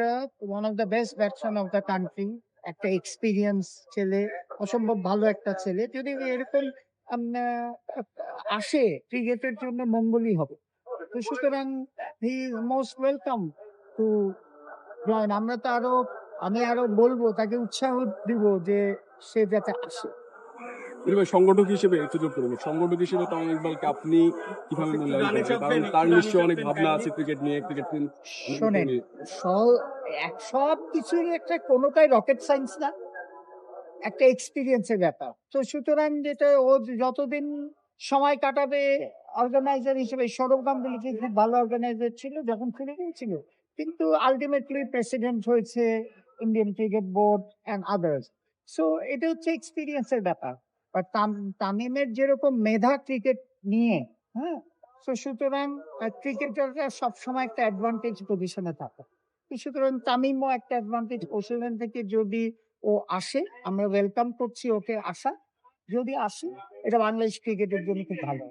একটা one of the best batsman of the country একটা experience ছেলে, অসম্ভব ভালো একটা ছেলে, যদি এরকম আসে ক্রিকেটের জন্য মঙ্গলই হবে। তো সুতরাং he most welcome to join আমরা তো আরও, আমি আরও বলব, তাকে উৎসাহ দিব যে সে যাতে আসে। সংগঠক হিসেবে একটু যোগ করব সংগঠক হিসেবে তামিম ইকবালকে আপনি কীভাবে মূল্যায়ন কারণ তার নিশ্চয়ই অনেক ভাবনা আছে ক্রিকেট নিয়ে ক্রিকেট শোনেন সব কিছুর একটা কোনোটাই রকেট সায়েন্স না একটা এক্সপিরিয়েন্সের ব্যাপার। তো সুতরাং যেটা ও যতদিন সময় কাটাবে অর্গানাইজার হিসেবে সৌরভ গাঙ্গুলি যে খুব ভালো অর্গানাইজার ছিল যখন ফিরে গিয়েছিল। কিন্তু আলটিমেটলি প্রেসিডেন্ট হয়েছে Indian cricket board and others so এটা হচ্ছে এক্সপিরিয়েন্সের ব্যাপার। আর তামিমের যেরকম মেধা ক্রিকেট নিয়ে হ্যাঁ? তো সুতরাং ক্রিকেটাররা সবসময় একটা অ্যাডভান্টেজ পজিশনে থাকে। সুতরাং তামিমও একটা অ্যাডভান্টেজ পজিশন থেকে যদি ও আসে, আমরা ওয়েলকাম করছি ওকে আসা যদি আসে, এটা বাংলাদেশ ক্রিকেটের জন্য খুব ভালো।